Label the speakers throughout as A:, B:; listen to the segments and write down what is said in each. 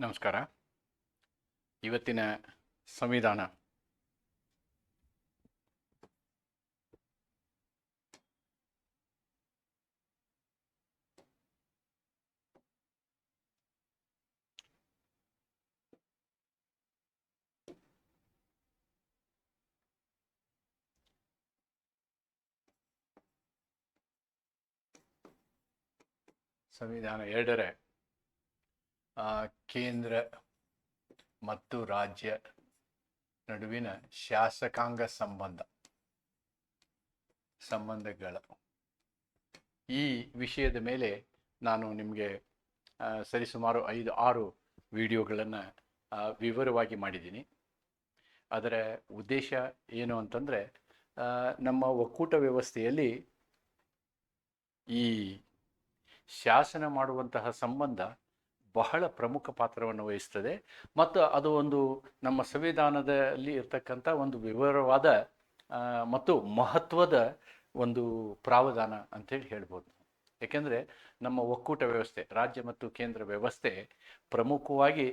A: ನಮಸ್ಕಾರ. ಇವತ್ತಿನ ಸಂವಿಧಾನ. ಸಂವಿಧಾನ ಎರಡರ ಕೇಂದ್ರ ಮತ್ತು ರಾಜ್ಯ ನಡುವಿನ ಶಾಸಕಾಂಗ ಸಂಬಂಧ, ಸಂಬಂಧಗಳು ಈ ವಿಷಯದ ಮೇಲೆ ನಾನು ನಿಮಗೆ ಸರಿಸುಮಾರು ಐದು, ಆರು ವಿಡಿಯೋಗಳನ್ನು ವಿವರವಾಗಿ ಮಾಡಿದ್ದೀನಿ. ಅದರ ಉದ್ದೇಶ ಏನು ಅಂತಂದರೆ ನಮ್ಮ ಒಕ್ಕೂಟ ವ್ಯವಸ್ಥೆಯಲ್ಲಿ ಈ ಶಾಸನ ಮಾಡುವಂತಹ ಸಂಬಂಧ ಬಹಳ ಪ್ರಮುಖ ಪಾತ್ರವನ್ನು ವಹಿಸ್ತದೆ. ಮತ್ತು ಅದು ಒಂದು ನಮ್ಮ ಸಂವಿಧಾನದಲ್ಲಿ ಇರ್ತಕ್ಕಂಥ ಒಂದು ವಿವರವಾದ ಮತ್ತು ಮಹತ್ವದ ಒಂದು ಪ್ರಾವಧಾನ ಅಂತೇಳಿ ಹೇಳ್ಬೋದು. ಏಕೆಂದರೆ ನಮ್ಮ ಒಕ್ಕೂಟ ವ್ಯವಸ್ಥೆ, ರಾಜ್ಯ ಮತ್ತು ಕೇಂದ್ರ ವ್ಯವಸ್ಥೆ ಪ್ರಮುಖವಾಗಿ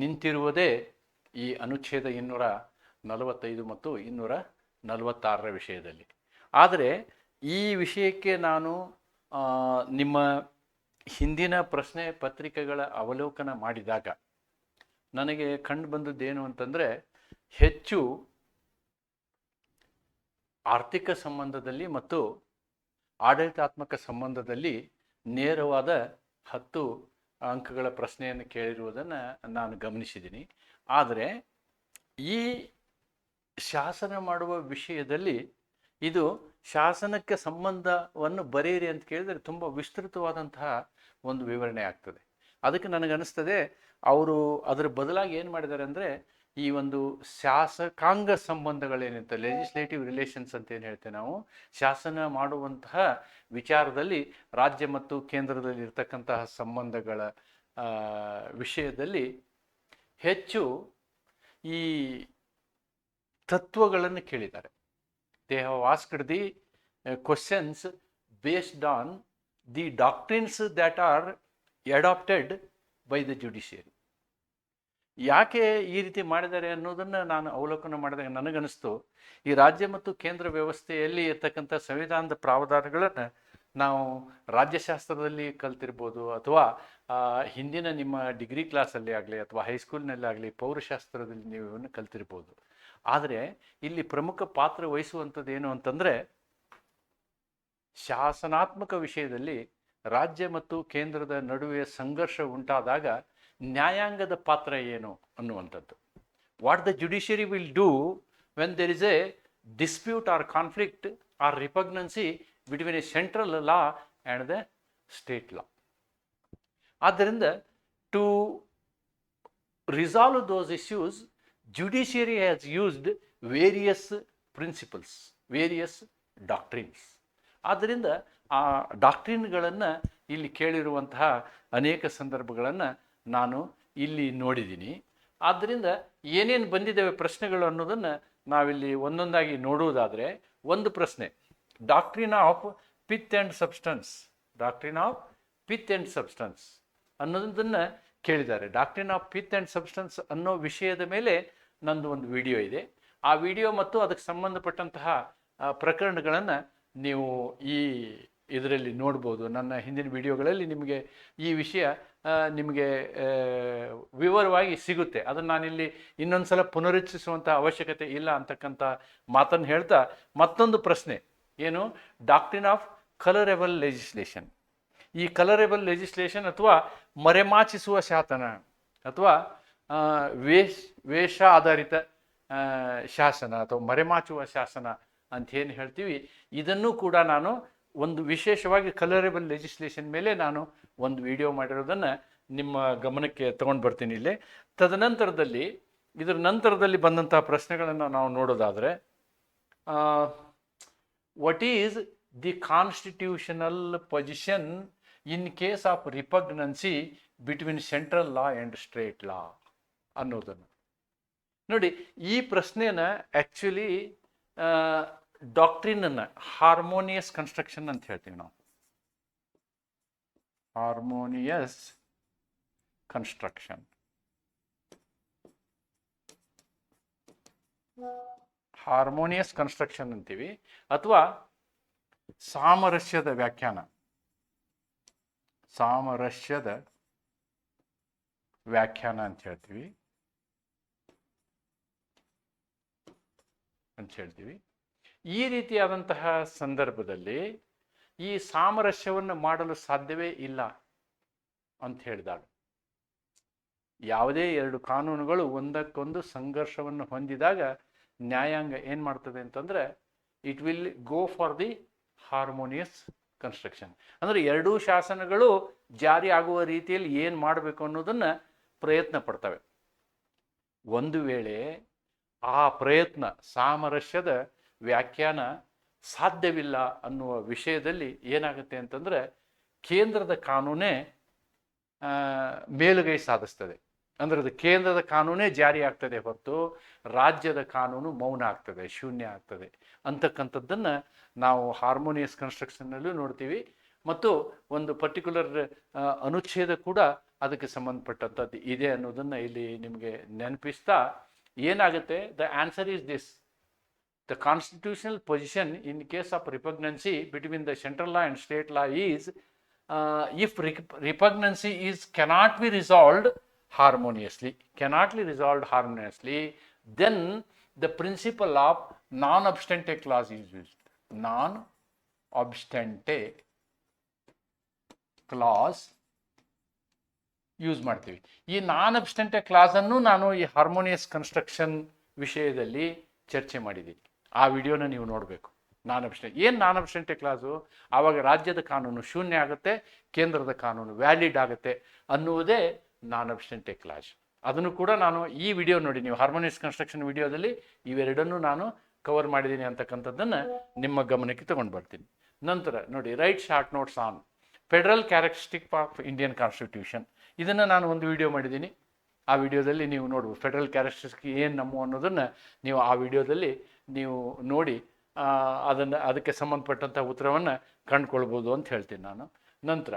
A: ನಿಂತಿರುವುದೇ ಈ ಅನುಚ್ಛೇದ ಇನ್ನೂರ ನಲವತ್ತೈದು ಮತ್ತು ಇನ್ನೂರ ನಲವತ್ತಾರರ ವಿಷಯದಲ್ಲಿ. ಆದರೆ ಈ ವಿಷಯಕ್ಕೆ ನಾನು ನಿಮ್ಮ ಹಿಂದಿನ ಪ್ರಶ್ನೆ ಪತ್ರಿಕೆಗಳ ಅವಲೋಕನ ಮಾಡಿದಾಗ ನನಗೆ ಕಂಡು ಬಂದದ್ದೇನು ಅಂತಂದರೆ, ಹೆಚ್ಚು ಆರ್ಥಿಕ ಸಂಬಂಧದಲ್ಲಿ ಮತ್ತು ಆಡಳಿತಾತ್ಮಕ ಸಂಬಂಧದಲ್ಲಿ ನೇರವಾದ ಹತ್ತು ಅಂಕಗಳ ಪ್ರಶ್ನೆಯನ್ನು ಕೇಳಿರುವುದನ್ನು ನಾನು ಗಮನಿಸಿದ್ದೀನಿ. ಆದರೆ, ಈ ಶಾಸನ ಮಾಡುವ ವಿಷಯದಲ್ಲಿ ಇದು ಶಾಸನಕ್ಕೆ ಸಂಬಂಧವನ್ನು ಬರೆಯಿರಿ ಅಂತ ಕೇಳಿದರೆ ತುಂಬ ವಿಸ್ತೃತವಾದಂತಹ ಒಂದು ವಿವರಣೆ ಆಗ್ತದೆ. ಅದಕ್ಕೆ ನನಗನ್ನಿಸ್ತದೆ, ಅವರು ಅದರ ಬದಲಾಗಿ ಏನು ಮಾಡಿದ್ದಾರೆ ಅಂದರೆ, ಈ ಒಂದು ಶಾಸಕಾಂಗ ಸಂಬಂಧಗಳೇನಿರುತ್ತೆ ಲೆಜಿಸ್ಲೇಟಿವ್ ರಿಲೇಷನ್ಸ್ ಅಂತ ಏನು ಹೇಳ್ತೇವೆ ನಾವು, ಶಾಸನ ಮಾಡುವಂತಹ ವಿಚಾರದಲ್ಲಿ ರಾಜ್ಯ ಮತ್ತು ಕೇಂದ್ರದಲ್ಲಿ ಇರ್ತಕ್ಕಂತಹ ಸಂಬಂಧಗಳ ವಿಷಯದಲ್ಲಿ ಹೆಚ್ಚು ಈ ತತ್ವಗಳನ್ನು ಕೇಳಿದ್ದಾರೆ. ದೇಹ ವಾಸ್ಕರ್ the questions based on the doctrines that are adopted by the judiciary. ಯಾಕೆ ಈ ರೀತಿ ಮಾಡಿದ್ದಾರೆ ಅನ್ನೋದನ್ನು ನಾನು ಅವಲೋಕನ ಮಾಡಿದಾಗ ನನಗನ್ನಿಸ್ತು, ಈ ರಾಜ್ಯ ಮತ್ತು ಕೇಂದ್ರ ವ್ಯವಸ್ಥೆಯಲ್ಲಿ ಇರ್ತಕ್ಕಂಥ ಸಂವಿಧಾನದ ಪ್ರಾವಧಾನಗಳನ್ನು ನಾವು ರಾಜ್ಯಶಾಸ್ತ್ರದಲ್ಲಿ ಕಲ್ತಿರ್ಬೋದು ಅಥವಾ ಹಿಂದಿನ ನಿಮ್ಮ ಡಿಗ್ರಿ ಕ್ಲಾಸಲ್ಲಿ ಆಗಲಿ ಅಥವಾ ಹೈಸ್ಕೂಲ್ನಲ್ಲಿ ಆಗಲಿ ಪೌರಶಾಸ್ತ್ರದಲ್ಲಿ ನೀವು ಕಲ್ತಿರ್ಬೋದು. ಆದರೆ ಇಲ್ಲಿ ಪ್ರಮುಖ ಪಾತ್ರ ವಹಿಸುವಂಥದ್ದು ಏನು ಅಂತಂದರೆ ಶಾಸನಾತ್ಮಕ ವಿಷಯದಲ್ಲಿ ರಾಜ್ಯ ಮತ್ತು ಕೇಂದ್ರದ ನಡುವೆ ಸಂಘರ್ಷ ಉಂಟಾದಾಗ ನ್ಯಾಯಾಂಗದ ಪಾತ್ರ ಏನು ಅನ್ನುವಂಥದ್ದು what the judiciary will do when there is a dispute or conflict or repugnancy between a central law and the state law ಆದ್ದರಿಂದ to resolve those issues judiciary has used various principles, various doctrines. ಆದ್ದರಿಂದ ಆ ಡಾಕ್ಟ್ರಿನ್ಗಳನ್ನು ಇಲ್ಲಿ ಕೇಳಿರುವಂತಹ ಅನೇಕ ಸಂದರ್ಭಗಳನ್ನು ನಾನು ಇಲ್ಲಿ ನೋಡಿದ್ದೀನಿ. ಆದ್ದರಿಂದ ಏನೇನು ಬಂದಿದ್ದಾವೆ ಪ್ರಶ್ನೆಗಳು ಅನ್ನೋದನ್ನು ನಾವಿಲ್ಲಿ ಒಂದೊಂದಾಗಿ ನೋಡುವುದಾದರೆ, ಒಂದು ಪ್ರಶ್ನೆ, doctrine of pith and substance, doctrine of pith and substance ಅನ್ನೋದನ್ನು ಕೇಳಿದ್ದಾರೆ. Doctrine of pith and substance ಅನ್ನೋ ವಿಷಯದ ಮೇಲೆ ನಂದು ಒಂದು ವಿಡಿಯೋ ಇದೆ. ಆ ವಿಡಿಯೋ ಮತ್ತು ಅದಕ್ಕೆ ಸಂಬಂಧಪಟ್ಟಂತಹ ಪ್ರಕರಣಗಳನ್ನು ನೀವು ಈ ಇದರಲ್ಲಿ ನೋಡ್ಬೋದು, ನನ್ನ ಹಿಂದಿನ ವಿಡಿಯೋಗಳಲ್ಲಿ ನಿಮಗೆ ಈ ವಿಷಯ ನಿಮಗೆ ವಿವರವಾಗಿ ಸಿಗುತ್ತೆ. ಅದನ್ನು ನಾನಿಲ್ಲಿ ಇನ್ನೊಂದು ಸಲ ಪುನರುಚ್ಚಿಸುವಂಥ ಅವಶ್ಯಕತೆ ಇಲ್ಲ ಅಂತಕ್ಕಂಥ ಮಾತನ್ನು ಹೇಳ್ತಾ, ಮತ್ತೊಂದು ಪ್ರಶ್ನೆ. ಏನು? ಡಾಕ್ಟ್ರಿನ್ ಆಫ್ ಕಲರೆಬಲ್ ಲೆಜಿಸ್ಲೇಷನ್ ಈ ಕಲರೆಬಲ್ ಲೆಜಿಸ್ಲೇಷನ್ ಅಥವಾ ಮರೆಮಾಚಿಸುವ ಶಾಸನ ಅಥವಾ ವೇಷ ವೇಷ್ ವೇಷ ಆಧಾರಿತ ಶಾಸನ ಅಥವಾ ಮರೆಮಾಚುವ ಶಾಸನ ಅಂತ ಏನು ಹೇಳ್ತೀವಿ. ಇದನ್ನು ಕೂಡ ನಾನು ಒಂದು ವಿಶೇಷವಾಗಿ ಕಲರೇಬಲ್ ಲೆಜಿಸ್ಲೇಷನ್ ಮೇಲೆ ನಾನು ಒಂದು ವಿಡಿಯೋ ಮಾಡಿರೋದನ್ನು ನಿಮ್ಮ ಗಮನಕ್ಕೆ ತಗೊಂಡು ಬರ್ತೀನಿ ಇಲ್ಲಿ. ತದನಂತರದಲ್ಲಿ, ಇದರ ನಂತರದಲ್ಲಿ ಬಂದಂತಹ ಪ್ರಶ್ನೆಗಳನ್ನು ನಾವು ನೋಡೋದಾದರೆ what is the constitutional position in case of repugnancy between central law and state law ಅನ್ನೋದನ್ನು. ನೋಡಿ, ಈ ಪ್ರಶ್ನೆನ ಆ್ಯಕ್ಚುಲಿ ಡಾಕ್ಟ್ರಿನನ್ನು ಹಾರ್ಮೋನಿಯಸ್ ಕನ್ಸ್ಟ್ರಕ್ಷನ್ ಅಂತ ಹೇಳ್ತೀವಿ ನಾವು. ಹಾರ್ಮೋನಿಯಸ್ ಕನ್ಸ್ಟ್ರಕ್ಷನ್ ಹಾರ್ಮೋನಿಯಸ್ ಕನ್ಸ್ಟ್ರಕ್ಷನ್ ಅಂತೀವಿ. ಅಥವಾ ಸಾಮರಸ್ಯದ ವ್ಯಾಖ್ಯಾನ. ಸಾಮರಸ್ಯದ ವ್ಯಾಖ್ಯಾನ ಅಂತ ಹೇಳ್ತೀವಿ. ಅಂತ ಹೇಳ್ತೀವಿ. ಈ ರೀತಿಯಾದಂತಹ ಸಂದರ್ಭದಲ್ಲಿ ಈ ಸಾಮರಸ್ಯವನ್ನು ಮಾಡಲು ಸಾಧ್ಯವೇ ಇಲ್ಲ ಅಂತ ಹೇಳಿದಾಗ ಯಾವುದೇ ಎರಡು ಕಾನೂನುಗಳು ಒಂದಕ್ಕೊಂದು ಸಂಘರ್ಷವನ್ನು ಹೊಂದಿದಾಗ ನ್ಯಾಯಾಂಗ ಏನು ಮಾಡ್ತದೆ ಅಂತಂದ್ರೆ it will go for the harmonious construction ಅಂದರೆ ಎರಡೂ ಶಾಸನಗಳು ಜಾರಿ ಆಗುವ ರೀತಿಯಲ್ಲಿ ಏನು ಮಾಡಬೇಕು ಅನ್ನೋದನ್ನ ಪ್ರಯತ್ನ ಪಡ್ತವೆ. ಒಂದು ವೇಳೆ ಆ ಪ್ರಯತ್ನ ಸಾಮರಸ್ಯದ ವ್ಯಾಖ್ಯಾನ ಸಾಧ್ಯವಿಲ್ಲ ಅನ್ನುವ ವಿಷಯದಲ್ಲಿ ಏನಾಗುತ್ತೆ ಅಂತಂದ್ರೆ ಕೇಂದ್ರದ ಕಾನೂನೇ ಮೇಲುಗೈ ಸಾಧಿಸ್ತದೆ. ಅಂದ್ರೆ ಅದು ಕೇಂದ್ರದ ಕಾನೂನೇ ಜಾರಿ ಆಗ್ತದೆ ಹೊರತು ರಾಜ್ಯದ ಕಾನೂನು ಮೌನ ಆಗ್ತದೆ, ಶೂನ್ಯ ಆಗ್ತದೆ. ಅಂತಕ್ಕಂಥದ್ದನ್ನು ನಾವು ಹಾರ್ಮೋನಿಯಸ್ ಕನ್ಸ್ಟ್ರಕ್ಷನ್ನಲ್ಲೂ ನೋಡ್ತೀವಿ. ಮತ್ತು ಒಂದು ಪರ್ಟಿಕ್ಯುಲರ್ ಅನುಚ್ಛೇದ ಕೂಡ ಅದಕ್ಕೆ ಸಂಬಂಧಪಟ್ಟಂಥದ್ದು ಇದೆ ಅನ್ನೋದನ್ನು ಇಲ್ಲಿ ನಿಮಗೆ ನೆನಪಿಸ್ತಾ ಏನಾಗುತ್ತೆ? The answer is this the constitutional position in case of repugnancy between the central law and state law is uh, if rep- repugnancy is cannot be resolved harmoniously cannot be resolved harmoniously then the principle of non obstante clause is used non obstante clause use ಮಾಡ್ತೀವಿ ಈ ನಾನ್ ಅಬ್ಸ್ಟೆಂಟೆ ಕ್ಲಾಸನ್ನು ನಾನು ಈ harmonious construction ವಿಷಯದಲ್ಲಿ ಚರ್ಚೆ ಮಾಡಿದ್ದೀನಿ ಆ ವಿಡಿಯೋನ ನೀವು ನೋಡಬೇಕು. ನಾನ್ ಅಬ್ಸ್ಟೆಂಟ್ ಏನು ನಾನ್ ಅಬ್ಸ್ಟೆಂಟೆ ಕ್ಲಾಸು ಆವಾಗ ರಾಜ್ಯದ ಕಾನೂನು ಶೂನ್ಯ ಆಗುತ್ತೆ, ಕೇಂದ್ರದ ಕಾನೂನು ವ್ಯಾಲಿಡ್ ಆಗುತ್ತೆ ಅನ್ನುವುದೇ ನಾನ್ ಅಬ್ಸ್ಟೆಂಟೆ ಕ್ಲಾಸ್ ಅದನ್ನು ಕೂಡ ನಾನು ಈ ವಿಡಿಯೋ ನೋಡಿ, ನೀವು ಹಾರ್ಮೋನಿಯಸ್ ಕನ್ಸ್ಟ್ರಕ್ಷನ್ ವಿಡಿಯೋದಲ್ಲಿ ಇವೆರಡನ್ನೂ ನಾನು ಕವರ್ ಮಾಡಿದ್ದೀನಿ ಅಂತಕ್ಕಂಥದ್ದನ್ನು ನಿಮ್ಮ ಗಮನಕ್ಕೆ ತಗೊಂಡು ಬರ್ತೀನಿ. ನಂತರ ನೋಡಿ write short notes on federal characteristic of Indian constitution ಇದನ್ನು ನಾನು ಒಂದು ವಿಡಿಯೋ ಮಾಡಿದ್ದೀನಿ. ಆ ವಿಡಿಯೋದಲ್ಲಿ ನೀವು ನೋಡ್ಬೋದು ಫೆಡರಲ್ ಕ್ಯಾರೆಕ್ಟರಿಸ್ಟಿಕ್ ಏನು ನಮ್ಮ ಅನ್ನೋದನ್ನು ನೀವು ಆ ವಿಡಿಯೋದಲ್ಲಿ ನೀವು ನೋಡಿ ಅದನ್ನು, ಅದಕ್ಕೆ ಸಂಬಂಧಪಟ್ಟಂಥ ಉತ್ತರವನ್ನು ಕಂಡುಕೊಳ್ಬೋದು ಅಂತ ಹೇಳ್ತೀನಿ ನಾನು. ನಂತರ,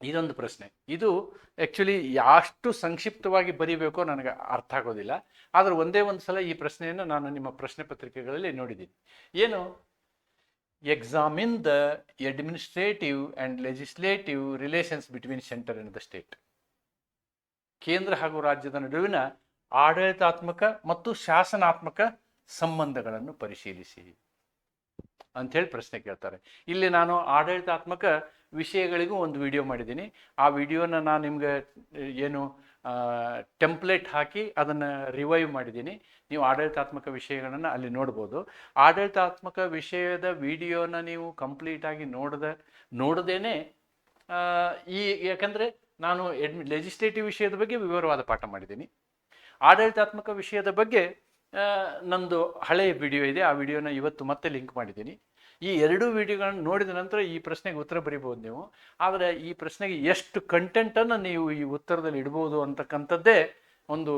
A: ಇದೊಂದು ಪ್ರಶ್ನೆ. ಇದು ಆ್ಯಕ್ಚುಲಿ ಎಷ್ಟು ಸಂಕ್ಷಿಪ್ತವಾಗಿ ಬರೀಬೇಕೋ ನನಗೆ ಅರ್ಥ ಆಗೋದಿಲ್ಲ. ಆದರೆ ಒಂದೇ ಒಂದು ಸಲ ಈ ಪ್ರಶ್ನೆಯನ್ನು ನಾನು ನಿಮ್ಮ ಪ್ರಶ್ನೆ ಪತ್ರಿಕೆಗಳಲ್ಲಿ ನೋಡಿದ್ದೀನಿ. ಏನು? Examine the administrative and legislative relations between centre and the state ಕೇಂದ್ರ ಹಾಗೂ ರಾಜ್ಯದ ನಡುವಿನ ಆಡಳಿತಾತ್ಮಕ ಮತ್ತು ಶಾಸನಾತ್ಮಕ ಸಂಬಂಧಗಳನ್ನು ಪರಿಶೀಲಿಸಿ ಅಂಥೇಳಿ ಪ್ರಶ್ನೆ ಕೇಳ್ತಾರೆ. ಇಲ್ಲಿ ನಾನು ಆಡಳಿತಾತ್ಮಕ ವಿಷಯಗಳಿಗೂ ಒಂದು ವಿಡಿಯೋ ಮಾಡಿದ್ದೀನಿ. ಆ ವಿಡಿಯೋನ ನಾನು ನಿಮಗೆ ಏನು ಟೆಂಪ್ಲೇಟ್ ಹಾಕಿ ಅದನ್ನು ರಿವೈವ್ ಮಾಡಿದ್ದೀನಿ. ನೀವು ಆಡಳಿತಾತ್ಮಕ ವಿಷಯಗಳನ್ನು ಅಲ್ಲಿ ನೋಡ್ಬೋದು. ಆಡಳಿತಾತ್ಮಕ ವಿಷಯದ ವಿಡಿಯೋನ ನೀವು ಕಂಪ್ಲೀಟಾಗಿ ನೋಡದ, ನೋಡದೇನೆ ಈ, ಯಾಕಂದರೆ ನಾನು ಎಡ್ಮಿ ಲೆಜಿಸ್ಲೇಟಿವ್ ವಿಷಯದ ಬಗ್ಗೆ ವಿವರವಾದ ಪಾಠ ಮಾಡಿದ್ದೀನಿ. ಆಡಳಿತಾತ್ಮಕ ವಿಷಯದ ಬಗ್ಗೆ ನಂದು ಹಳೆಯ ವಿಡಿಯೋ ಇದೆ. ಆ ವಿಡಿಯೋನ ಇವತ್ತು ಮತ್ತೆ ಲಿಂಕ್ ಮಾಡಿದ್ದೀನಿ. ಈ ಎರಡೂ ವಿಡಿಯೋಗಳನ್ನು ನೋಡಿದ ನಂತರ ಈ ಪ್ರಶ್ನೆಗೆ ಉತ್ತರ ಬರಿಬೋದು ನೀವು. ಆದರೆ ಈ ಪ್ರಶ್ನೆಗೆ ಎಷ್ಟು ಕಂಟೆಂಟನ್ನು ನೀವು ಈ ಉತ್ತರದಲ್ಲಿ ಇಡ್ಬೋದು ಅಂತಕ್ಕಂಥದ್ದೇ ಒಂದು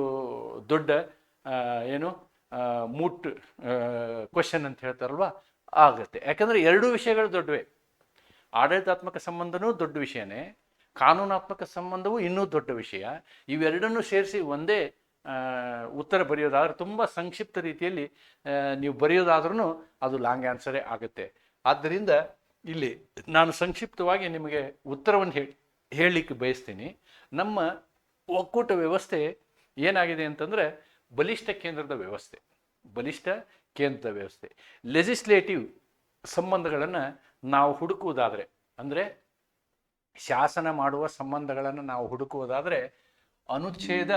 A: ದೊಡ್ಡ ಏನು ಮೂಟ್ ಕ್ವಶನ್ ಅಂತ ಹೇಳ್ತಾರಲ್ವ? ಆಗುತ್ತೆ. ಯಾಕಂದರೆ ಎರಡೂ ವಿಷಯಗಳು ದೊಡ್ಡವೇ. ಆಡಳಿತಾತ್ಮಕ ಸಂಬಂಧನೂ ದೊಡ್ಡ ವಿಷಯನೇ. ಕಾನೂನಾತ್ಮಕ ಸಂಬಂಧವೂ ಇನ್ನೂ ದೊಡ್ಡ ವಿಷಯ. ಇವೆರಡನ್ನೂ ಸೇರಿಸಿ ಒಂದೇ ಉತ್ತರ ಬರೆಯೋದಾದ್ರೆ ತುಂಬ ಸಂಕ್ಷಿಪ್ತ ರೀತಿಯಲ್ಲಿ ನೀವು ಬರೆಯೋದಾದ್ರೂ ಅದು ಲಾಂಗ್ ಆನ್ಸರೇ ಆಗುತ್ತೆ. ಆದ್ದರಿಂದ ಇಲ್ಲಿ ನಾನು ಸಂಕ್ಷಿಪ್ತವಾಗಿ ನಿಮಗೆ ಉತ್ತರವನ್ನು ಹೇಳಿ, ಹೇಳಲಿಕ್ಕೆ ಬಯಸ್ತೀನಿ. ನಮ್ಮ ಒಕ್ಕೂಟ ವ್ಯವಸ್ಥೆ ಏನಾಗಿದೆ ಅಂತಂದರೆ ಬಲಿಷ್ಠ ಕೇಂದ್ರದ ವ್ಯವಸ್ಥೆ, ಬಲಿಷ್ಠ ಕೇಂದ್ರದ ವ್ಯವಸ್ಥೆ. ಲೆಜಿಸ್ಲೇಟಿವ್ ಸಂಬಂಧಗಳನ್ನು ನಾವು ಹುಡುಕುವುದಾದರೆ, ಅಂದರೆ ಶಾಸನ ಮಾಡುವ ಸಂಬಂಧಗಳನ್ನು ನಾವು ಹುಡುಕುವುದಾದರೆ, ಅನುಚ್ಛೇದ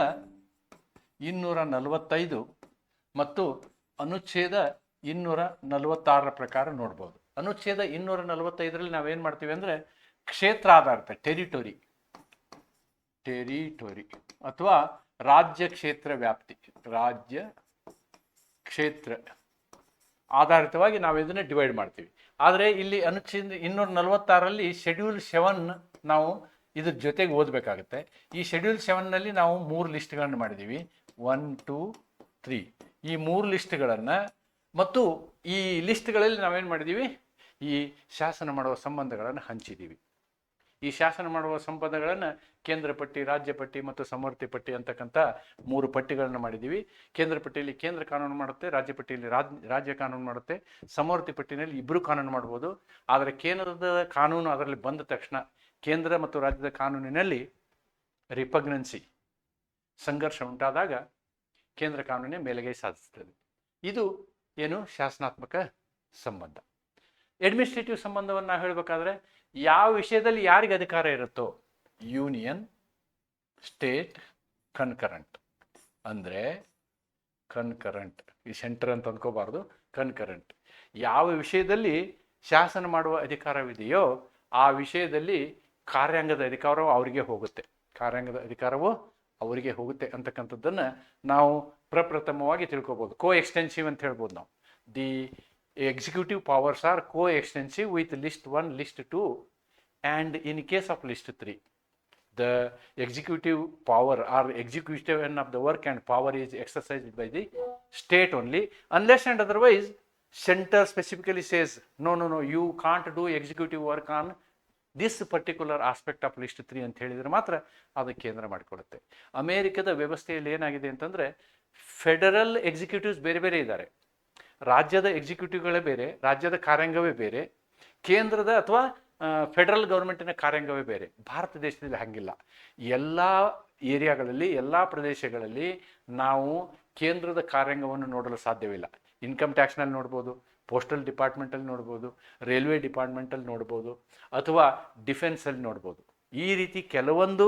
A: ಇನ್ನೂರ ನಲವತ್ತೈದು ಮತ್ತು ಅನುಚ್ಛೇದ ಇನ್ನೂರ ನಲವತ್ತಾರರ ಪ್ರಕಾರ ನೋಡ್ಬೋದು. ಅನುಚ್ಛೇದ ಇನ್ನೂರ ನಲವತ್ತೈದರಲ್ಲಿ ನಾವೇನು ಮಾಡ್ತೀವಿ ಅಂದರೆ ಕ್ಷೇತ್ರ ಆಧಾರಿತ ಟೆರಿಟೊರಿ ಟೆರಿಟೊರಿ ಅಥವಾ ರಾಜ್ಯ ಕ್ಷೇತ್ರ ವ್ಯಾಪ್ತಿ. ರಾಜ್ಯ ಕ್ಷೇತ್ರ ಆಧಾರಿತವಾಗಿ ನಾವು ಇದನ್ನು ಡಿವೈಡ್ ಮಾಡ್ತೀವಿ. ಆದರೆ ಇಲ್ಲಿ ಅನುಚ್ಛೇದ ಇನ್ನೂರ ನಲವತ್ತಾರರಲ್ಲಿ ಶೆಡ್ಯೂಲ್ ಸೆವೆನ್ ನಾವು ಇದ್ರ ಜೊತೆಗೆ ಓದಬೇಕಾಗುತ್ತೆ. ಈ ಶೆಡ್ಯೂಲ್ ಸೆವೆನ್ನಲ್ಲಿ ನಾವು ಮೂರು ಲಿಸ್ಟ್ಗಳನ್ನು ಮಾಡಿದ್ದೀವಿ ಒನ್ ಟೂ ತ್ರೀ ಈ ಮೂರು ಲಿಸ್ಟ್ಗಳನ್ನು ಮತ್ತು ಈ ಲಿಸ್ಟ್ಗಳಲ್ಲಿ ನಾವೇನು ಮಾಡಿದ್ದೀವಿ ಈ ಶಾಸನ ಮಾಡುವ ಸಂಬಂಧಗಳನ್ನು ಹಂಚಿದ್ದೀವಿ ಈ ಶಾಸನ ಮಾಡುವ ಸಂಬಂಧಗಳನ್ನು ಕೇಂದ್ರ ಪಟ್ಟಿ, ರಾಜ್ಯ ಪಟ್ಟಿ ಮತ್ತು ಸಮವರ್ತಿ ಪಟ್ಟಿ ಅಂತಕ್ಕಂಥ ಮೂರು ಪಟ್ಟಿಗಳನ್ನು ಮಾಡಿದ್ದೀವಿ ಕೇಂದ್ರ ಪಟ್ಟಿಯಲ್ಲಿ ಕೇಂದ್ರ ಕಾನೂನು ಮಾಡುತ್ತೆ, ರಾಜ್ಯ ಪಟ್ಟಿಯಲ್ಲಿ ರಾಜ್, ರಾಜ್ಯ ಕಾನೂನು ಮಾಡುತ್ತೆ ಸಮವರ್ತಿ ಪಟ್ಟಿನಲ್ಲಿ ಇಬ್ಬರು ಕಾನೂನು ಮಾಡ್ಬೋದು. ಆದರೆ ಕೇಂದ್ರದ ಕಾನೂನು ಅದರಲ್ಲಿ ಬಂದ ತಕ್ಷಣ ಕೇಂದ್ರ ಮತ್ತು ರಾಜ್ಯದ ಕಾನೂನಿನಲ್ಲಿ ರಿಪಗ್ನೆನ್ಸಿ ಸಂಘರ್ಷ ಉಂಟಾದಾಗ ಕೇಂದ್ರ ಕಾನೂನೇ ಮೇಲುಗೈ ಸಾಧಿಸ್ತದೆ. ಇದು ಏನು? ಶಾಸನಾತ್ಮಕ ಸಂಬಂಧ. ಅಡ್ಮಿನಿಸ್ಟ್ರೇಟಿವ್ ಸಂಬಂಧವನ್ನು ನಾವು ಹೇಳಬೇಕಾದ್ರೆ ಯಾವ ವಿಷಯದಲ್ಲಿ ಯಾರಿಗೆ ಅಧಿಕಾರ ಇರುತ್ತೋ? ಯೂನಿಯನ್ ಸ್ಟೇಟ್ ಕನ್ಕರೆಂಟ್ ಅಂದರೆ ಕನ್ಕರೆಂಟ್ ಈ ಸೆಂಟರ್ ಅಂತ ಅಂದ್ಕೋಬಾರ್ದು ಕನ್ಕರೆಂಟ್ ಯಾವ ವಿಷಯದಲ್ಲಿ ಶಾಸನ ಮಾಡುವ ಅಧಿಕಾರವಿದೆಯೋ ಆ ವಿಷಯದಲ್ಲಿ ಕಾರ್ಯಾಂಗದ ಅಧಿಕಾರವು ಅವರಿಗೆ ಹೋಗುತ್ತೆ. ಕಾರ್ಯಾಂಗದ ಅಧಿಕಾರವು ಅವರಿಗೆ ಹೋಗುತ್ತೆ ಅಂತಕ್ಕಂಥದ್ದನ್ನು ನಾವು ಪ್ರಪ್ರಥಮವಾಗಿ ತಿಳ್ಕೊಬೋದು. ಕೋ ಎಕ್ಸ್ಟೆನ್ಸಿವ್ ಅಂತ ಹೇಳ್ಬೋದು ನಾವು. The executive powers are co extensive with list one list two and in case of list three the executive power are executive and of the work and power is exercise by the state only unless and otherwise centre specifically says no no no you can't do executive work on this particular aspect of list three ಅಂತ ಹೇಳಿದರೆ ಮಾತ್ರ ಅದು ಕೇಂದ್ರ ಮಾಡಿಕೊಡುತ್ತೆ. ಅಮೇರಿಕದ ವ್ಯವಸ್ಥೆಯಲ್ಲಿ ಏನಾಗಿದೆ ಅಂತಂದರೆ ಫೆಡರಲ್ ಎಕ್ಸಿಕ್ಯೂಟಿವ್ಸ್ ಬೇರೆ ಬೇರೆ ಇದ್ದಾರೆ. ರಾಜ್ಯದ ಎಕ್ಸಿಕ್ಯೂಟಿವ್ಗಳೇ ಬೇರೆ, ರಾಜ್ಯದ ಕಾರ್ಯಾಂಗವೇ ಬೇರೆ, ಕೇಂದ್ರದ ಅಥವಾ ಫೆಡರಲ್ ಗೌರ್ಮೆಂಟಿನ ಕಾರ್ಯಾಂಗವೇ ಬೇರೆ. ಭಾರತ ದೇಶದಲ್ಲಿ ಹಾಗಿಲ್ಲ. ಎಲ್ಲ ಏರಿಯಾಗಳಲ್ಲಿ, ಎಲ್ಲ ಪ್ರದೇಶಗಳಲ್ಲಿ ನಾವು ಕೇಂದ್ರದ ಕಾರ್ಯಾಂಗವನ್ನು ನೋಡಲು ಸಾಧ್ಯವಿಲ್ಲ. ಇನ್ಕಮ್ ಟ್ಯಾಕ್ಸ್ನಲ್ಲಿ ನೋಡ್ಬೋದು ಪೋಸ್ಟಲ್ ಡಿಪಾರ್ಟ್ಮೆಂಟಲ್ಲಿ ನೋಡ್ಬೋದು ರೈಲ್ವೆ ಡಿಪಾರ್ಟ್ಮೆಂಟಲ್ಲಿ ನೋಡ್ಬೋದು, ಅಥವಾ ಡಿಫೆನ್ಸಲ್ಲಿ ನೋಡ್ಬೋದು. ಈ ರೀತಿ ಕೆಲವೊಂದು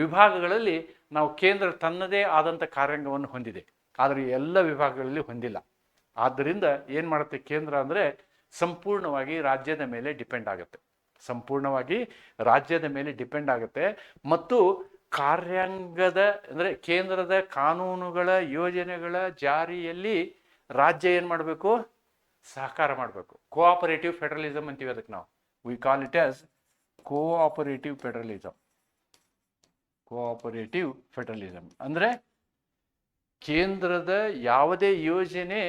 A: ವಿಭಾಗಗಳಲ್ಲಿ ನಾವು ಕೇಂದ್ರ ತನ್ನದೇ ಆದಂಥ ಕಾರ್ಯಾಂಗವನ್ನು ಹೊಂದಿದೆ. ಆದರೆ ಎಲ್ಲ ವಿಭಾಗಗಳಲ್ಲಿ ಹೊಂದಿಲ್ಲ. ಆದ್ದರಿಂದ ಏನು ಮಾಡುತ್ತೆ ಕೇಂದ್ರ ಅಂದರೆ ಸಂಪೂರ್ಣವಾಗಿ ರಾಜ್ಯದ ಮೇಲೆ ಡಿಪೆಂಡ್ ಆಗುತ್ತೆ. ಸಂಪೂರ್ಣವಾಗಿ ರಾಜ್ಯದ ಮೇಲೆ ಡಿಪೆಂಡ್ ಆಗುತ್ತೆ. ಮತ್ತು ಕಾರ್ಯಾಂಗದ, ಅಂದರೆ ಕೇಂದ್ರದ ಕಾನೂನುಗಳ ಯೋಜನೆಗಳ ಜಾರಿಯಲ್ಲಿ ರಾಜ್ಯ ಏನು ಮಾಡಬೇಕು? ಸಹಕಾರ ಮಾಡಬೇಕು. ಕೋಆಪರೇಟಿವ್ ಫೆಡರಲಿಸಮ್ ಅಂತೀವಿ ಅದಕ್ಕೆ ನಾವು. We call it as cooperative federalism cooperative federalism ಅಂದರೆ ಕೇಂದ್ರದ ಯಾವುದೇ ಯೋಜನೆ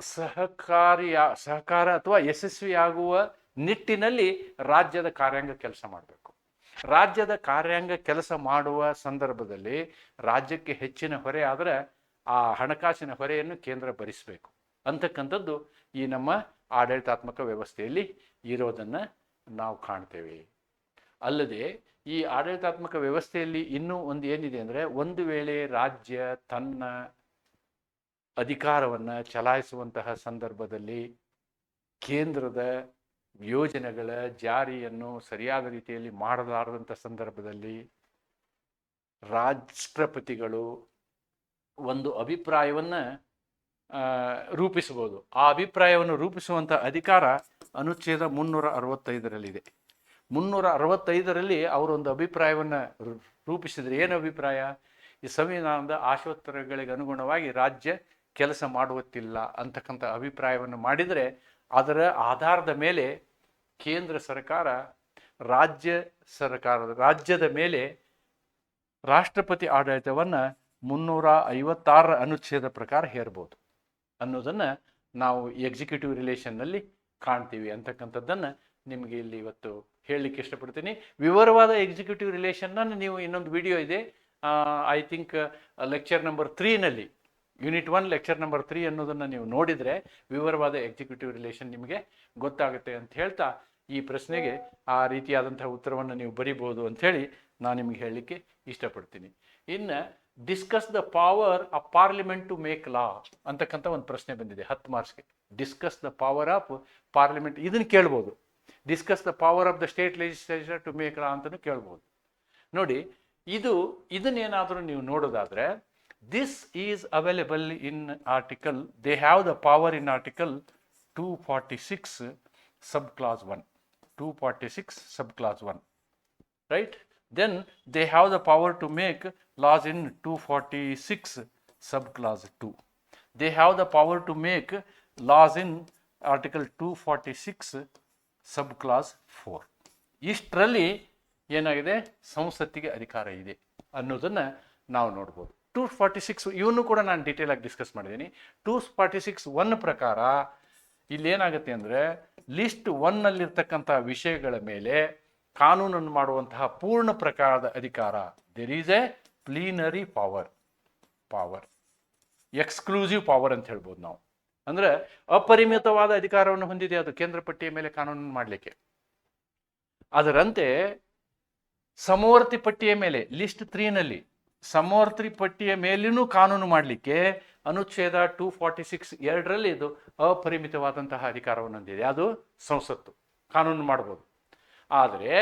A: ಸಹಕಾರಿಯ ಸಹಕಾರ ಅಥವಾ ಯಶಸ್ವಿಯಾಗುವ ನಿಟ್ಟಿನಲ್ಲಿ ರಾಜ್ಯದ ಕಾರ್ಯಾಂಗ ಕೆಲಸ ಮಾಡಬೇಕು. ರಾಜ್ಯದ ಕಾರ್ಯಾಂಗ ಕೆಲಸ ಮಾಡುವ ಸಂದರ್ಭದಲ್ಲಿ ರಾಜ್ಯಕ್ಕೆ ಹೆಚ್ಚಿನ ಹೊರೆ ಆದರೆ ಆ ಹಣಕಾಸಿನ ಹೊರೆಯನ್ನು ಕೇಂದ್ರ ಭರಿಸಬೇಕು. ಅಂತಕ್ಕಂಥದ್ದು ಈ ನಮ್ಮ ಆಡಳಿತಾತ್ಮಕ ವ್ಯವಸ್ಥೆಯಲ್ಲಿ ಇರೋದನ್ನು ನಾವು ಕಾಣ್ತೇವೆ. ಅಲ್ಲದೆ ಈ ಆಡಳಿತಾತ್ಮಕ ವ್ಯವಸ್ಥೆಯಲ್ಲಿ ಇನ್ನೂ ಒಂದು ಏನಿದೆ ಅಂದರೆ ಒಂದು ವೇಳೆ ರಾಜ್ಯ ತನ್ನ ಅಧಿಕಾರವನ್ನು ಚಲಾಯಿಸುವಂತಹ ಸಂದರ್ಭದಲ್ಲಿ ಕೇಂದ್ರದ ಯೋಜನೆಗಳ ಜಾರಿಯನ್ನು ಸರಿಯಾದ ರೀತಿಯಲ್ಲಿ ಮಾಡಲಾರದಂಥ ಸಂದರ್ಭದಲ್ಲಿ ರಾಷ್ಟ್ರಪತಿಗಳು ಒಂದು ಅಭಿಪ್ರಾಯವನ್ನು ರೂಪಿಸಬಹುದು. ಆ ಅಭಿಪ್ರಾಯವನ್ನು ರೂಪಿಸುವಂಥ ಅಧಿಕಾರ ಅನುಚ್ಛೇದ ಮುನ್ನೂರ ಅರವತ್ತೈದರಲ್ಲಿದೆ. ಮುನ್ನೂರ ಅರವತ್ತೈದರಲ್ಲಿ ಅವರೊಂದು ಅಭಿಪ್ರಾಯವನ್ನು ರೂಪಿಸಿದರೆ ಏನು ಅಭಿಪ್ರಾಯ? ಈ ಸಂವಿಧಾನದ ಆಶೋತ್ತರಗಳಿಗೆ ಅನುಗುಣವಾಗಿ ರಾಜ್ಯ ಕೆಲಸ ಮಾಡುವತ್ತಿಲ್ಲ ಅಂತಕ್ಕಂಥ ಅಭಿಪ್ರಾಯವನ್ನು ಮಾಡಿದರೆ ಅದರ ಆಧಾರದ ಮೇಲೆ ಕೇಂದ್ರ ಸರ್ಕಾರ, ರಾಜ್ಯ ಸರ್ಕಾರದ, ರಾಜ್ಯದ ಮೇಲೆ ರಾಷ್ಟ್ರಪತಿ ಆಡಳಿತವನ್ನು ಮುನ್ನೂರ ಐವತ್ತಾರರ ಅನುಚ್ಛೇದ ಪ್ರಕಾರ ಹೇರ್ಬೋದು ಅನ್ನೋದನ್ನು ನಾವು ಎಕ್ಸಿಕ್ಯೂಟಿವ್ ರಿಲೇಷನ್ನಲ್ಲಿ ಕಾಣ್ತೀವಿ ಅಂತಕ್ಕಂಥದ್ದನ್ನು ನಿಮಗೆ ಇಲ್ಲಿ ಇವತ್ತು ಹೇಳಲಿಕ್ಕೆ ಇಷ್ಟಪಡ್ತೀನಿ. ವಿವರವಾದ ಎಕ್ಸಿಕ್ಯೂಟಿವ್ ರಿಲೇಷನ್ನ ನೀವು ಇನ್ನೊಂದು ವಿಡಿಯೋ ಇದೆ. I think lecture number ತ್ರೀನಲ್ಲಿ unit one lecture number three ಅನ್ನೋದನ್ನು ನೀವು ನೋಡಿದರೆ ವಿವರವಾದ ಎಕ್ಸಿಕ್ಯೂಟಿವ್ ರಿಲೇಷನ್ ನಿಮಗೆ ಗೊತ್ತಾಗುತ್ತೆ ಅಂತ ಹೇಳ್ತಾ ಈ ಪ್ರಶ್ನೆಗೆ ಆ ರೀತಿಯಾದಂತಹ ಉತ್ತರವನ್ನು ನೀವು ಬರಿಬೋದು ಅಂಥೇಳಿ ನಾನು ನಿಮಗೆ ಹೇಳಲಿಕ್ಕೆ ಇಷ್ಟಪಡ್ತೀನಿ. ಇನ್ನು discuss the power of parliament to make law ಅಂತಕ್ಕಂಥ ಒಂದು ಪ್ರಶ್ನೆ ಬಂದಿದೆ ಹತ್ತು ಮಾರ್ಕ್ಸ್ಗೆ discuss the power of parliament ಇದನ್ನು ಕೇಳ್ಬೋದು. Discuss the power of the state legislature to make law ಅಂತಲೂ ಕೇಳ್ಬೋದು. ನೋಡಿ, ಇದು, ಇದನ್ನೇನಾದರೂ ನೀವು ನೋಡೋದಾದರೆ article they have the power in article two forty six sub clause one two forty six sub clause one right? Then they have the power to make laws in 246 subclause 2. They have the power to make laws in article 246 subclause 4. ಇಷ್ಟರಲ್ಲಿ ಏನಾಗಿದೆ ಸಂಸತ್ತಿಗೆ ಅಧಿಕಾರ ಇದೆ ಅನ್ನೋದನ್ನು ನಾವು ನೋಡ್ಬೋದು two forty six ಇವನು ಕೂಡ ನಾನು ಡೀಟೇಲ್ ಆಗಿ ಡಿಸ್ಕಸ್ ಮಾಡಿದ್ದೀನಿ. ಟೂ ಫಾರ್ಟಿ ಸಿಕ್ಸ್ ಒನ್ ಪ್ರಕಾರ ಇಲ್ಲಿ ಏನಾಗುತ್ತೆ ಅಂದರೆ ಲಿಸ್ಟ್ ಒನ್ನಲ್ಲಿರ್ತಕ್ಕಂಥ ವಿಷಯಗಳ ಮೇಲೆ ಕಾನೂನನ್ನು ಮಾಡುವಂತಹ ಪೂರ್ಣ ಪ್ರಕಾರದ ಅಧಿಕಾರ. There is a plenary power power exclusive power ಅಂತ ಹೇಳ್ಬೋದು ನಾವು. ಅಂದ್ರೆ ಅಪರಿಮಿತವಾದ ಅಧಿಕಾರವನ್ನು ಹೊಂದಿದೆ ಅದು ಕೇಂದ್ರ ಪಟ್ಟಿಯ ಮೇಲೆ ಕಾನೂನನ್ನು ಮಾಡಲಿಕ್ಕೆ. ಅದರಂತೆ ಸಮವರ್ತಿ ಪಟ್ಟಿಯ ಮೇಲೆ ಲಿಸ್ಟ್ ತ್ರೀನಲ್ಲಿ ಸಮವರ್ತಿ ಪಟ್ಟಿಯ ಮೇಲಿನೂ ಕಾನೂನು ಮಾಡಲಿಕ್ಕೆ ಅನುಚ್ಛೇದ ಟೂ ಫಾರ್ಟಿ ಸಿಕ್ಸ್ ಎರಡರಲ್ಲಿ ಇದು ಅಪರಿಮಿತವಾದಂತಹ ಅಧಿಕಾರವನ್ನು ಹೊಂದಿದೆ. ಅದು ಸಂಸತ್ತು. ಕಾನೂನು ಮಾಡ್ಬೋದು. ಆದರೆ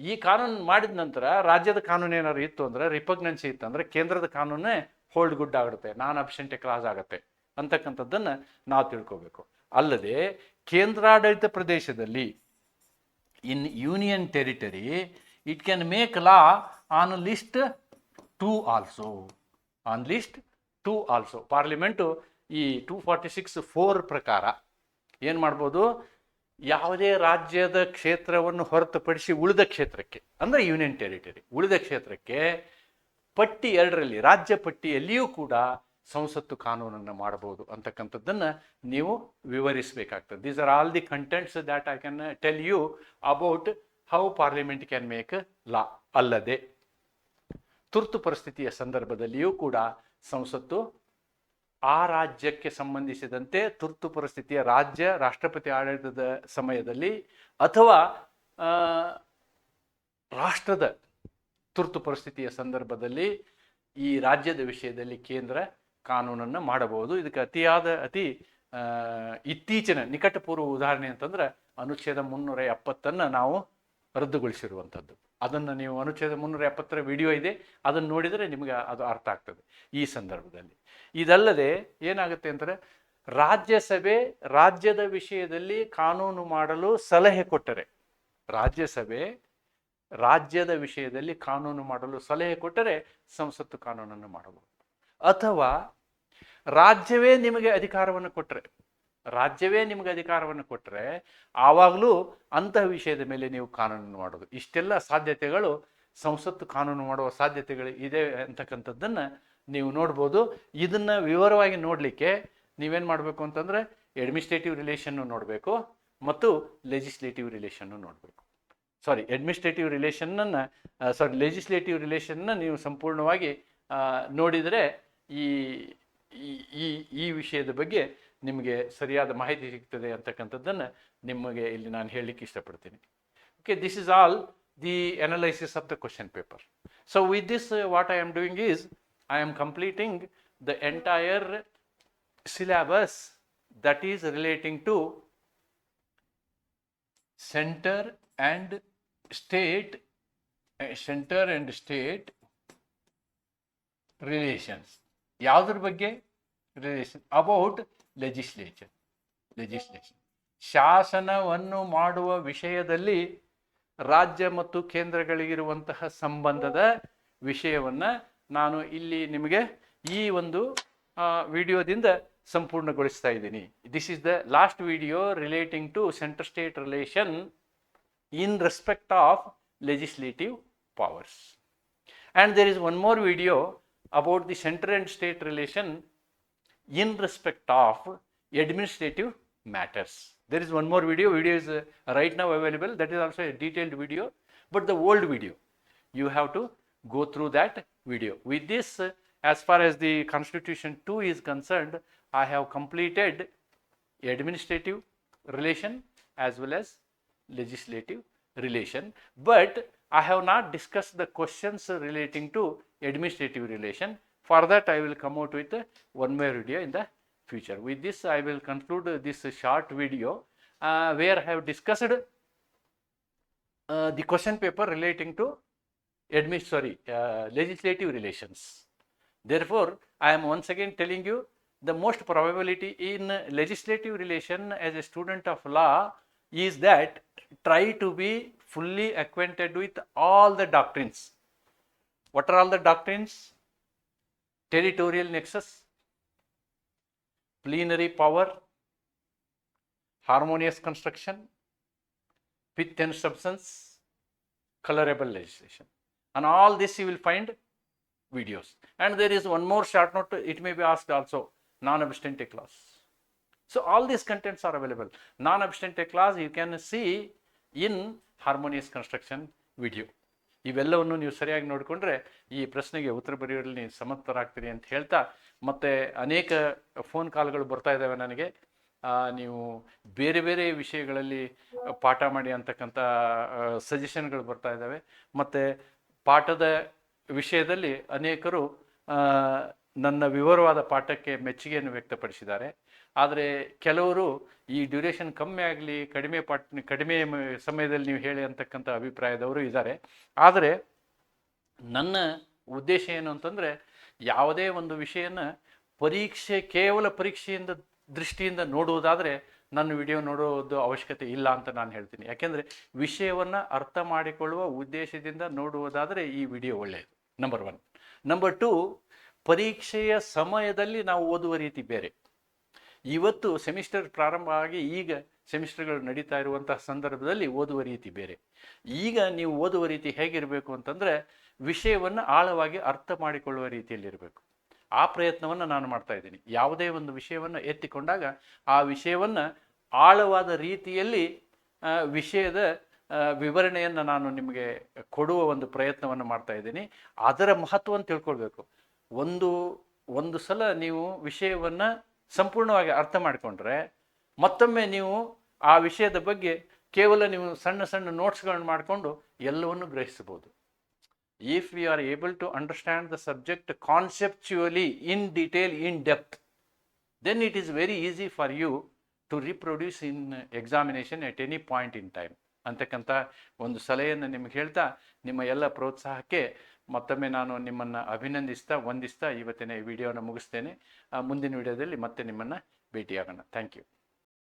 A: ಈ ಕಾನೂನು ಮಾಡಿದ ನಂತರ ರಾಜ್ಯದ ಕಾನೂನು ಏನಾದ್ರು ಇತ್ತು ಅಂದ್ರೆ ರಿಪಗ್ನೆನ್ಸಿ ಇತ್ತು ಅಂದರೆ ಕೇಂದ್ರದ ಕಾನೂನೇ ಹೋಲ್ಡ್ ಗುಡ್ ಆಗುತ್ತೆ. ನಾನ್ ಅಬ್ಸೆಂಟೆ ಕ್ಲಾಸ್ ಆಗುತ್ತೆ ಅಂತಕ್ಕಂಥದ್ದನ್ನು ನಾವು ತಿಳ್ಕೋಬೇಕು. ಅಲ್ಲದೆ ಕೇಂದ್ರಾಡಳಿತ ಪ್ರದೇಶದಲ್ಲಿ in union territory it can make law on list two also on list two also parliament ಈ ಟೂ ಫಾರ್ಟಿ ಸಿಕ್ಸ್ ಫೋರ್ ಪ್ರಕಾರ ಏನು ಮಾಡ್ಬೋದು? ಯಾವುದೇ ರಾಜ್ಯದ ಕ್ಷೇತ್ರವನ್ನು ಹೊರತುಪಡಿಸಿ ಉಳಿದ ಕ್ಷೇತ್ರಕ್ಕೆ, ಅಂದರೆ ಯೂನಿಯನ್ ಟೆರಿಟರಿ, ಉಳಿದ ಕ್ಷೇತ್ರಕ್ಕೆ ಪಟ್ಟಿ ಎರಡರಲ್ಲಿ, ರಾಜ್ಯ ಪಟ್ಟಿಯಲ್ಲಿಯೂ ಕೂಡ ಸಂಸತ್ತು ಕಾನೂನನ್ನು ಮಾಡಬಹುದು ಅಂತಕ್ಕಂಥದ್ದನ್ನು ನೀವು ವಿವರಿಸಬೇಕಾಗ್ತದೆ. These are all the contents that I can tell you about how parliament can make law ಅಲ್ಲದೆ. ತುರ್ತು ಪರಿಸ್ಥಿತಿಯ ಸಂದರ್ಭದಲ್ಲಿಯೂ ಕೂಡ ಸಂಸತ್ತು ಆ ರಾಜ್ಯಕ್ಕೆ ಸಂಬಂಧಿಸಿದಂತೆ ತುರ್ತು ಪರಿಸ್ಥಿತಿಯ ರಾಜ್ಯ, ರಾಷ್ಟ್ರಪತಿ ಆಡಳಿತದ ಸಮಯದಲ್ಲಿ ಅಥವಾ ರಾಷ್ಟ್ರದ ತುರ್ತು ಪರಿಸ್ಥಿತಿಯ ಸಂದರ್ಭದಲ್ಲಿ ಈ ರಾಜ್ಯದ ವಿಷಯದಲ್ಲಿ ಕೇಂದ್ರ ಕಾನೂನನ್ನು ಮಾಡಬಹುದು. ಇದಕ್ಕೆ ಅತಿಯಾದ, ಅತಿ ಇತ್ತೀಚಿನ ನಿಕಟಪೂರ್ವ ಉದಾಹರಣೆ ಅಂತಂದ್ರೆ ಅನುಚ್ಛೇದ ಮುನ್ನೂರ ಎಪ್ಪತ್ತನ್ನು ನಾವು ರದ್ದುಗೊಳಿಸಿರುವಂಥದ್ದು. ಅದನ್ನು ನೀವು ಅನುಚ್ಛೇದ ಮುನ್ನೂರ ಎಪ್ಪತ್ತರ ವಿಡಿಯೋ ಇದೆ, ಅದನ್ನು ನೋಡಿದರೆ ನಿಮಗೆ ಅದು ಅರ್ಥ ಆಗ್ತದೆ ಈ ಸಂದರ್ಭದಲ್ಲಿ. ಇದಲ್ಲದೆ ಏನಾಗುತ್ತೆ ಅಂದರೆ ರಾಜ್ಯಸಭೆ ರಾಜ್ಯದ ವಿಷಯದಲ್ಲಿ ಕಾನೂನು ಮಾಡಲು ಸಲಹೆ ಕೊಟ್ಟರೆ, ರಾಜ್ಯಸಭೆ ರಾಜ್ಯದ ವಿಷಯದಲ್ಲಿ ಕಾನೂನು ಮಾಡಲು ಸಲಹೆ ಕೊಟ್ಟರೆ ಸಂಸತ್ತು ಕಾನೂನನ್ನು ಮಾಡಬಹುದು. ಅಥವಾ ರಾಜ್ಯವೇ ನಿಮಗೆ ಅಧಿಕಾರವನ್ನು ಕೊಟ್ಟರೆ ರಾಜ್ಯವೇ ನಿಮಗೆ ಅಧಿಕಾರವನ್ನು ಕೊಟ್ಟರೆ ಆವಾಗಲೂ ಅಂತಹ ವಿಷಯದ ಮೇಲೆ ನೀವು ಕಾನೂನು ಮಾಡೋದು. ಇಷ್ಟೆಲ್ಲ ಸಾಧ್ಯತೆಗಳು ಸಂಸತ್ತು ಕಾನೂನು ಮಾಡುವ ಸಾಧ್ಯತೆಗಳು ಇದೆ ಅಂತಕ್ಕಂಥದ್ದನ್ನು ನೀವು ನೋಡ್ಬೋದು. ಇದನ್ನು ವಿವರವಾಗಿ ನೋಡಲಿಕ್ಕೆ ನೀವೇನು ಮಾಡಬೇಕು ಅಂತಂದರೆ ಅಡ್ಮಿನಿಸ್ಟ್ರೇಟಿವ್ ರಿಲೇಷನ್ನು ನೋಡಬೇಕು ಮತ್ತು ಲೆಜಿಸ್ಲೇಟಿವ್ ರಿಲೇಷನ್ನು ನೋಡಬೇಕು. ಸಾರಿ ಅಡ್ಮಿನಿಸ್ಟ್ರೇಟಿವ್ ರಿಲೇಷನ್ನನ್ನು ಸಾರಿ ಲೆಜಿಸ್ಲೇಟಿವ್ ರಿಲೇಷನ್ನ ನೀವು ಸಂಪೂರ್ಣವಾಗಿ ನೋಡಿದರೆ ಈ- ಈ ಈ ವಿಷಯದ ಬಗ್ಗೆ ನಿಮಗೆ ಸರಿಯಾದ ಮಾಹಿತಿ ಸಿಗ್ತದೆ ಅಂತಕ್ಕಂಥದ್ದನ್ನು ನಿಮಗೆ ಇಲ್ಲಿ ನಾನು ಹೇಳಲಿಕ್ಕೆ ಇಷ್ಟಪಡ್ತೀನಿ. Okay this is all the analysis of the question paper so with this what I am doing is I am completing the entire entire syllabus that is relating to center and state and state relations. ಯಾವುದ್ರ ಬಗ್ಗೆ relation about legislature, legislation. ಶಾಸನವನ್ನು ಮಾಡುವ ವಿಷಯದಲ್ಲಿ ರಾಜ್ಯ ಮತ್ತು ಕೇಂದ್ರಗಳಿಗಿರುವಂತಹ ಸಂಬಂಧದ ವಿಷಯವನ್ನು ನಾನು ಇಲ್ಲಿ ನಿಮಗೆ ಈ ಒಂದು ವಿಡಿಯೋದಿಂದ ಸಂಪೂರ್ಣಗೊಳಿಸ್ತಾ ಇದ್ದೀನಿ. This is the last video relating to centre state relation in respect of legislative powers and there is one more video about the center and state relation in respect of administrative matters. There is one more video. Video is uh, right now available. That is also a detailed video but the old video. You have to go through that video. With this uh, as far as the constitution 2 is concerned i have completed administrative relation as well as legislative relation. But i have not discussed the questions relating to administrative relation for that i will come out with one more video in the future. With this i will conclude this short video uh, where i have discussed uh, the question paper relating to admin sorry uh, legislative relations. Therefore i am once again telling you the most probability in legislative relation as a student of law is that try to be fully acquainted with all the doctrines. What are all the doctrines territorial nexus, plenary power, harmonious construction, fit and substance, colorable legislation. And all this you will find videos. And there is one more short note, it may be asked also, non-abstente clause. So all these contents are available. Non-abstente clause you can see in harmonious construction video. ಇವೆಲ್ಲವನ್ನು ನೀವು ಸರಿಯಾಗಿ ನೋಡಿಕೊಂಡ್ರೆ ಈ ಪ್ರಶ್ನೆಗೆ ಉತ್ತರ ಬರೆಯುವಲ್ಲಿ ಸಮರ್ಥರಾಗ್ತೀರಿ ಅಂತ ಹೇಳ್ತಾ, ಮತ್ತೆ ಅನೇಕ ಫೋನ್ ಕಾಲ್ಗಳು ಬರ್ತಾ ಇದ್ದಾವೆ ನನಗೆ. ನೀವು ಬೇರೆ ಬೇರೆ ವಿಷಯಗಳಲ್ಲಿ ಪಾಠ ಮಾಡಿ ಅಂತಕ್ಕಂಥ ಸಜೆಷನ್ಗಳು ಬರ್ತಾ ಇದ್ದಾವೆ. ಮತ್ತು ಪಾಠದ ವಿಷಯದಲ್ಲಿ ಅನೇಕರು ನನ್ನ ವಿವರವಾದ ಪಾಠಕ್ಕೆ ಮೆಚ್ಚುಗೆಯನ್ನು ವ್ಯಕ್ತಪಡಿಸಿದ್ದಾರೆ. ಆದರೆ ಕೆಲವರು ಈ ಡ್ಯೂರೇಷನ್ ಕಮ್ಮಿ ಆಗಲಿ, ಕಡಿಮೆ ಪಾಟ್, ಕಡಿಮೆ ಸಮಯದಲ್ಲಿ ನೀವು ಹೇಳಿ ಅಂತಕ್ಕಂಥ ಅಭಿಪ್ರಾಯದವರು ಇದ್ದಾರೆ. ಆದರೆ ನನ್ನ ಉದ್ದೇಶ ಏನು ಅಂತಂದರೆ ಯಾವುದೇ ಒಂದು ವಿಷಯನ ಪರೀಕ್ಷೆ, ಕೇವಲ ಪರೀಕ್ಷೆಯಿಂದ ದೃಷ್ಟಿಯಿಂದ ನೋಡುವುದಾದರೆ ನನ್ನ ವಿಡಿಯೋ ನೋಡೋದು ಅವಶ್ಯಕತೆ ಇಲ್ಲ ಅಂತ ನಾನು ಹೇಳ್ತೀನಿ. ಯಾಕೆಂದರೆ ವಿಷಯವನ್ನು ಅರ್ಥ ಮಾಡಿಕೊಳ್ಳುವ ಉದ್ದೇಶದಿಂದ ನೋಡುವುದಾದರೆ ಈ ವಿಡಿಯೋ ಒಳ್ಳೆಯದು ನಂಬರ್ ಒನ್ ನಂಬರ್ ಟು ಪರೀಕ್ಷೆಯ ಸಮಯದಲ್ಲಿ ನಾವು ಓದುವ ರೀತಿ ಬೇರೆ. ಇವತ್ತು ಸೆಮಿಸ್ಟರ್ ಪ್ರಾರಂಭ ಆಗಿ ಈಗ ಸೆಮಿಸ್ಟರ್ಗಳು ನಡೀತಾ ಇರುವಂತಹ ಸಂದರ್ಭದಲ್ಲಿ ಓದುವ ರೀತಿ ಬೇರೆ. ಈಗ ನೀವು ಓದುವ ರೀತಿ ಹೇಗಿರಬೇಕು ಅಂತಂದರೆ ವಿಷಯವನ್ನು ಆಳವಾಗಿ ಅರ್ಥ ಮಾಡಿಕೊಳ್ಳುವ ರೀತಿಯಲ್ಲಿರಬೇಕು ಆ ಪ್ರಯತ್ನವನ್ನು ನಾನು ಮಾಡ್ತಾ ಇದ್ದೀನಿ. ಯಾವುದೇ ಒಂದು ವಿಷಯವನ್ನು ಎತ್ತಿಕೊಂಡಾಗ ಆ ವಿಷಯವನ್ನು ಆಳವಾದ ರೀತಿಯಲ್ಲಿ ವಿಷಯದ ವಿವರಣೆಯನ್ನು ನಾನು ನಿಮಗೆ ಕೊಡುವ ಒಂದು ಪ್ರಯತ್ನವನ್ನು ಮಾಡ್ತಾ ಇದ್ದೀನಿ. ಅದರ ಮಹತ್ವವನ್ನು ತಿಳ್ಕೊಳ್ಬೇಕು. ಒಂದು ಒಂದು ಸಲ ನೀವು ವಿಷಯವನ್ನು ಸಂಪೂರ್ಣವಾಗಿ ಅರ್ಥ ಮಾಡಿಕೊಂಡ್ರೆ ಮತ್ತೊಮ್ಮೆ ನೀವು ಆ ವಿಷಯದ ಬಗ್ಗೆ ಕೇವಲ ನೀವು ಸಣ್ಣ ಸಣ್ಣ ನೋಟ್ಸ್ಗಳನ್ನು ಮಾಡಿಕೊಂಡು ಎಲ್ಲವನ್ನು ಗ್ರಹಿಸಬಹುದು. If you are able to understand the subject conceptually in detail in depth then it is very easy for you to reproduce in examination at any point in time ಅಂತಕ್ಕಂಥ ಒಂದು ಸಲಹೆಯನ್ನು ನಿಮ್ಗೆ ಹೇಳ್ತಾ ನಿಮ್ಮ ಎಲ್ಲ ಪ್ರೋತ್ಸಾಹಕ್ಕೆ ಮತ್ತೊಮ್ಮೆ ನಾನು ನಿಮ್ಮನ್ನು ಅಭಿನಂದಿಸ್ತಾ, ವಂದಿಸ್ತಾ ಇವತ್ತಿನ ವಿಡಿಯೋನ ಮುಗಿಸ್ತೇನೆ. ಮುಂದಿನ ವಿಡಿಯೋದಲ್ಲಿ ಮತ್ತೆ ನಿಮ್ಮನ್ನು ಭೇಟಿಯಾಗೋಣ. Thank you